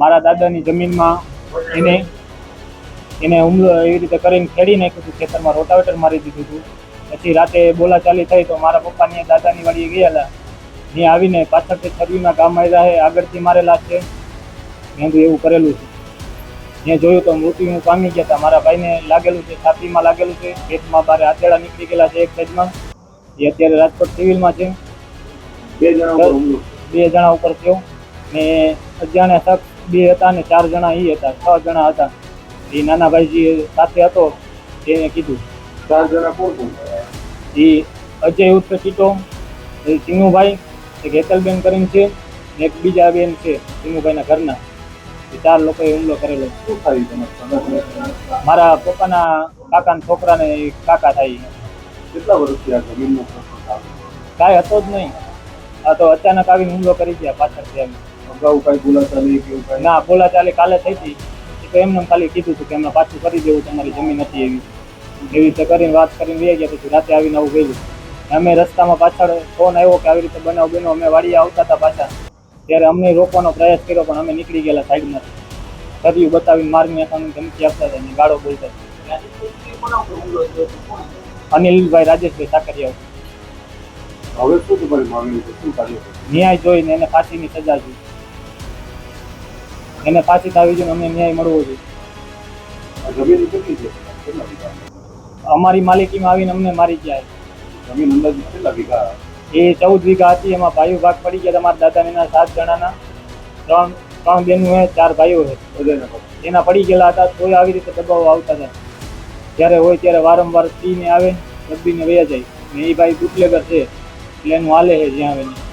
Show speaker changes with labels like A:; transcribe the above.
A: મારા દાદાની જમીનમાં એને એને હુમલો એવી રીતે કરીને ખેડી નાખ્યું હતું ખેતરમાં રોટાવેટર મારી દીધું હતું. પછી રાતે બોલાચાલી થઈ તો મારા પપ્પા ત્યાં દાદાની વાડીએ ગયેલા. ત્યાં આવીને પાછળથી છરીના ગામ આવ્યા છે આગળથી મારેલા છે. મેં તો એવું કરેલું છે. મેં જોયું તો મૃત્યુ પામી ગયા હતા. મારા ભાઈને લાગેલું છે છાતીમાં લાગેલું છે. પેટમાં બારે હાથેડા નીકળી ગયેલા છે એક સાઈડમાં. એ અત્યારે રાજકોટ સિવિલમાં છે.
B: બે જણા
A: બે જણા ઉપર થયો. ને અજાણ્યા શખ્સ બે હતા અને ચાર જણા એ હતા છ જણા હતા. એ નાના ભાઈજી સાથે હતો તેને કીધું.
B: ચાર જણા કોણ કોણ?
A: એ અજય ઉર્ફ ચીટો એ સિંગુભાઈ એક હેતલબેન કરીને છે એક બીજા બેન છે સિંગુભાઈના ઘરના. એ ચાર લોકોએ હુમલો કરેલો.
B: શું થાય તમે
A: મારા પપ્પાના કાકાના છોકરાને કાકા થાય.
B: કેટલા વર્ષથી?
A: કાંઈ હતો જ નહીં. આ તો અચાનક આવીને હુમલો કરી ગયા પાછળથી આવી
B: અગાઉ કાંઈ બોલાચાલી કે એવું કાંઈ.
A: ના બોલાચાલી કાલે થઈ હતી. એ તો એમને ખાલી કીધું હતું કે એમને પાછું કરી દેવું તમારી જમીન નથી એવી. એવી રીતે કરીને વાત કરીને રહી ગયા પછી રાતે આવીને આવું ગયેલું અમે રસ્તામાં પાછળ ફોન આવ્યો કે આવી રીતે બનાવ બન્યો અમે વાડીએ આવતા હતા પાછા. ત્યારે અમને રોકવાનો પ્રયાસ કર્યો પણ અમે નીકળી ગયેલા સાઈડમાં કર્યું બતાવીને મારી નાખવાની ધમકી આપતા હતા અને ગાળો બોલતા હતા. અનિલભાઈ રાજેશભાઈ સાકરિયા.
B: હવે શું તમારી માંગણી છે? શું કાર્ય
A: ન્યાય જોઈને એને ફાંસીની સજા જોઈએ એને પાછી આવી જોઈએ અમને ન્યાય મળવો જોઈએ.
B: છે?
A: અમારી માલિકીમાં આવીને અમને મારી ગયા.
B: જમીન અંદાજે કેટલા વીઘા?
A: એ ચૌદ વીઘા હતી એમાં ભાઈઓ ભાગ પડી ગયા. તમારા દાદાને એના સાત જણાના. ત્રણ ત્રણ બેનું હે ચાર ભાઈઓ
B: બધાને
A: એના પડી ગયેલા હતા તોય આવી રીતે દબાવો આવતા હતા. જ્યારે હોય ત્યારે વારંવાર પીને આવે દબીને વયા જાય. ને એ ભાઈ બુટલેગર છે એટલે એનું હાલે છે જ્યાં આવે